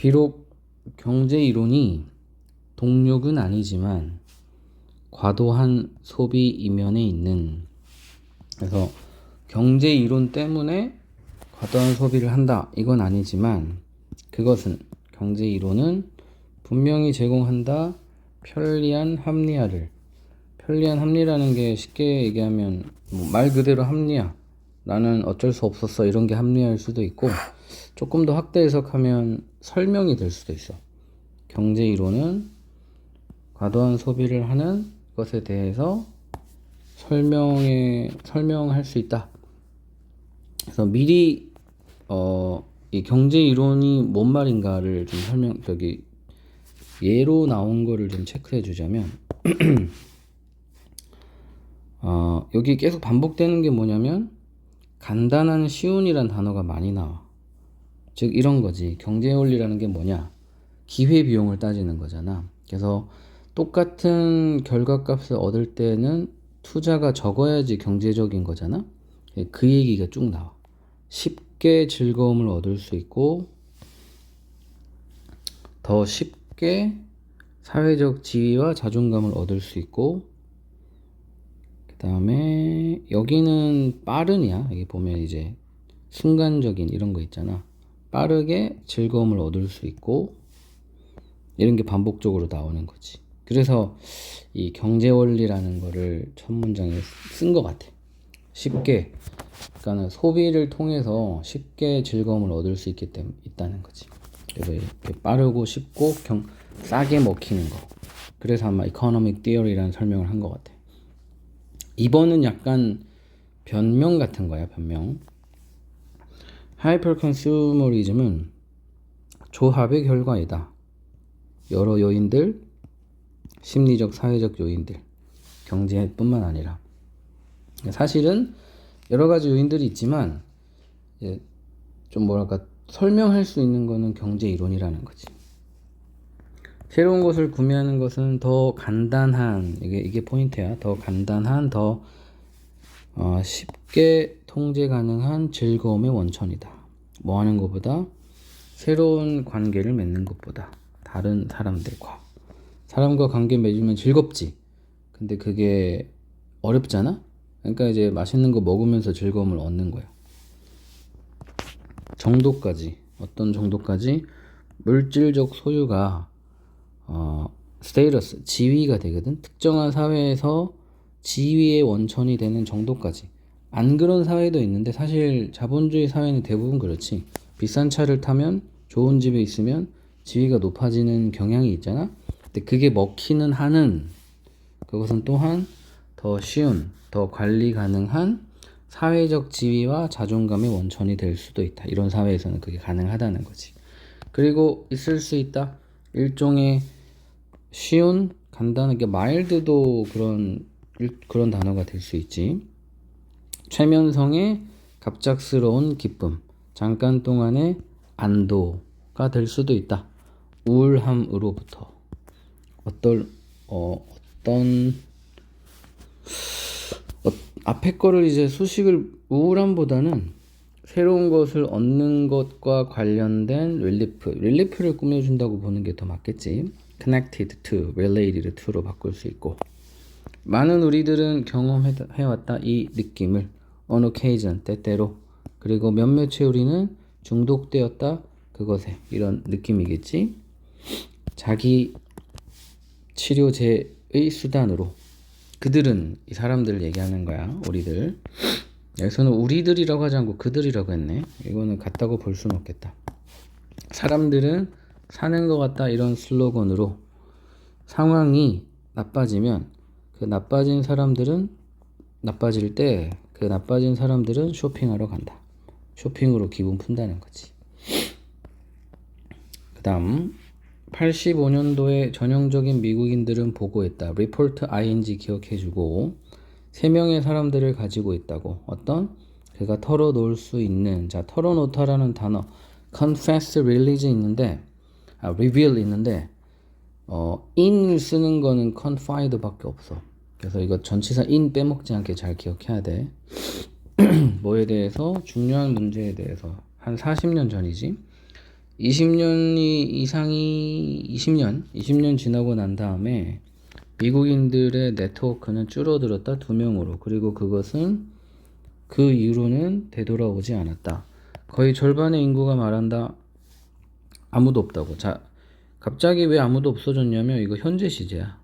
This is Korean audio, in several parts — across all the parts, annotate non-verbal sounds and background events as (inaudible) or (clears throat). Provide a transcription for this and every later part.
비록 경제 이론이 동력은 아니지만 과도한 소비 이면에 있는 그래서 경제 이론 때문에 과도한 소비를 한다 이건 아니지만 그것은 경제 이론은 분명히 제공한다 편리한 합리화를. 편리한 합리라는 게 쉽게 얘기하면 뭐 말 그대로 합리화 나는 어쩔 수 없었어 이런 게 합리화일 수도 있고 조금 더 확대 해석하면 설명이 될 수도 있어 경제 이론은 과도한 소비를 하는 것에 대해서 설명에 설명할 수 있다. 그래서 미리 어, 이 경제 이론이 뭔 말인가를 좀 설명 저기 예로 나온 거를 좀 체크해 주자면 (clears throat) 어, 여기 계속 반복되는 게 뭐냐면 간단한 쉬운이란 단어가 많이 나와. 즉 이런 거지. 경제 원리라는 게 뭐냐? 기회 비용을 따지는 거잖아. 그래서 똑같은 결과값을 얻을 때는 투자가 적어야지 경제적인 거잖아. 그 얘기가 쭉 나와. 쉽게 즐거움을 얻을 수 있고 더 쉽게 사회적 지위와 자존감을 얻을 수 있고 그 다음에 여기는 빠른이야. 여기 보면 이제 순간적인 이런 거 있잖아. 빠르게 즐거움을 얻을 수 있고 이런 게 반복적으로 나오는 거지. 그래서 이 경제 원리라는 거를 첫 문장에 쓴 것 같아. 쉽게, 그러니까 소비를 통해서 쉽게 즐거움을 얻을 수 있기 때문에 있다는 거지. 그래서 이렇게 빠르고 쉽고 경, 싸게 먹히는 거. 그래서 아마 economic theory라는 설명을 한 것 같아. 2번은 약간 변명 같은 거야, 변명. 하이퍼 컨슈머리즘은 조합의 결과이다. 여러 요인들, 심리적, 사회적 요인들, 경제뿐만 아니라 사실은 여러 가지 요인들이 있지만 좀 뭐랄까 설명할 수 있는 거는 경제 이론이라는 거지. 새로운 것을 구매하는 것은 더 간단한 이게 이게 포인트야. 더 간단한 더 어, 쉽게 통제 가능한 즐거움의 원천이다. 뭐 하는 것보다 새로운 관계를 맺는 것보다 다른 사람들과 사람과 관계 맺으면 즐겁지. 근데 그게 어렵잖아? 그러니까 이제 맛있는 거 먹으면서 즐거움을 얻는 거야. 정도까지, 어떤 정도까지 물질적 소유가, 어, 스테이러스, 지위가 되거든? 특정한 사회에서 지위의 원천이 되는 정도까지. 안 그런 사회도 있는데 사실 자본주의 사회는 대부분 그렇지. 비싼 차를 타면 좋은 집에 있으면 지위가 높아지는 경향이 있잖아? 근데 그게 먹히는 한은 그것은 또한 더 쉬운, 더 관리 가능한 사회적 지위와 자존감의 원천이 될 수도 있다. 이런 사회에서는 그게 가능하다는 거지. 그리고 있을 수 있다. 일종의 쉬운, 간단하게 마일드도 그런 그런 단어가 될 수 있지. 최면성의 갑작스러운 기쁨, 잠깐 동안의 안도가 될 수도 있다. 우울함으로부터 어떤 어, 어떤 어, 앞에 거를 이제 수식을 우울함보다는 새로운 것을 얻는 것과 관련된 릴리프, 릴리프를 꾸며준다고 보는 게 더 맞겠지. Connected to, related to로 바꿀 수 있고. 많은 우리들은 경험해왔다 이 느낌을 on occasion, 때때로. 그리고 몇몇의 우리는 중독되었다 그것에 이런 느낌이겠지. 자기 치료제의 수단으로 그들은 이 사람들을 얘기하는 거야 우리들 여기서는 우리들이라고 하지 않고 그들이라고 했네 이거는 같다고 볼 수는 없겠다 사람들은 사는 것 같다 이런 슬로건으로 상황이 나빠지면 그 나빠진 사람들은 나빠질 때 그 나빠진 사람들은 쇼핑하러 간다. 쇼핑으로 기분 푼다는 거지. 그 다음 85년도에 전형적인 미국인들은 보고했다. 리포트 ing 기억해주고 세 명의 사람들을 가지고 있다고. 어떤? 그가 털어놓을 수 있는 자 털어놓다라는 단어. Confess religion 있는데 아 reveal 있는데 어 in을 쓰는 거는 confide밖에 없어. 그래서 이거 전치사 in 빼먹지 않게 잘 기억해야 돼. (clears throat) 뭐에 대해서 중요한 문제에 대해서 한 40년 전이지. 20년이 이상이 20년 20년 지나고 난 다음에 미국인들의 네트워크는 줄어들었다 두 명으로 그리고 그것은 그 이후로는 되돌아오지 않았다. 거의 절반의 인구가 말한다. 아무도 없다고. 자, 갑자기 왜 아무도 없어졌냐면 이거 현재 시제야.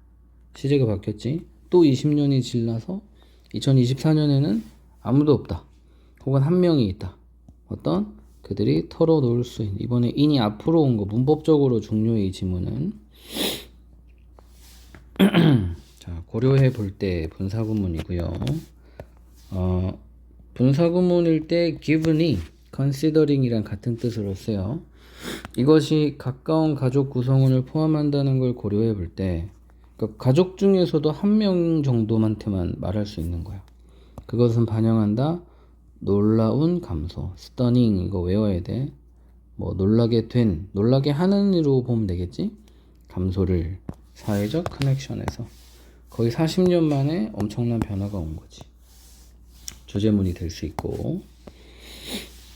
시제가 바뀌었지. 또 20년이 지나서 2024년에는 아무도 없다. 혹은 한 명이 있다. 어떤 그들이 털어놓을 수 있는 이번에 인이 앞으로 온 거 문법적으로 중요해 이 지문은 (clears throat) 자 고려해 볼 때 분사구문이고요. 어, 분사구문일 때 given이 considering이랑 같은 뜻으로 써요. 이것이 가까운 가족 구성원을 포함한다는 걸 고려해 볼 때, 그러니까 가족 중에서도 한 명 정도한테만 말할 수 있는 거야. 그것은 반영한다. 놀라운 감소, stunning 이거 외워야 돼. 뭐 놀라게 된, 놀라게 하는으로 보면 되겠지? 감소를 사회적 커넥션에서 거의 40년 만에 엄청난 변화가 온 거지. 주제문이 될 수 있고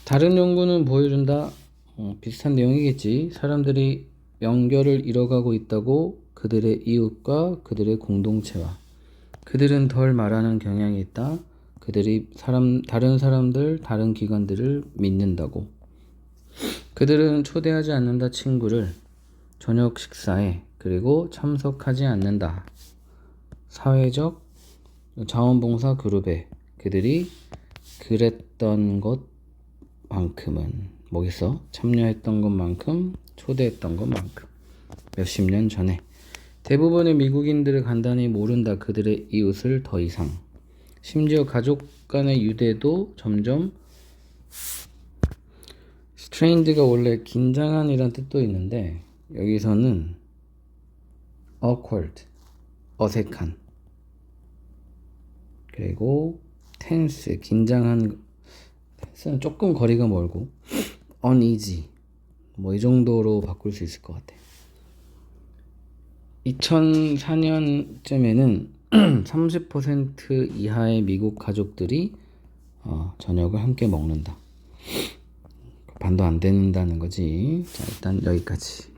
다른 연구는 보여준다. 어, 비슷한 내용이겠지. 사람들이 연결을 잃어가고 있다고 그들의 이웃과 그들의 공동체와 그들은 덜 말하는 경향이 있다. 그들이 사람 다른 사람들 다른 기관들을 믿는다고. 그들은 초대하지 않는다 친구를 저녁 식사에 그리고 참석하지 않는다. 사회적 자원봉사 그룹에 그들이 그랬던 것만큼은 뭐겠어? 참여했던 것만큼 초대했던 것만큼. 몇십 년 전에. 대부분의 미국인들을 간단히 모른다 그들의 이웃을 더 이상. 심지어 가족 간의 유대도 점점 strained가 원래 긴장한 이란 뜻도 있는데 여기서는 awkward 어색한. 그리고 tense 긴장한. tense는 조금 거리가 멀고 uneasy 뭐 이 정도로 바꿀 수 있을 것 같아. 2004년쯤에는 30% (clears throat) 이하의 미국 가족들이 어, 저녁을 함께 먹는다. 반도 안 된다는 거지. 자, 일단 여기까지.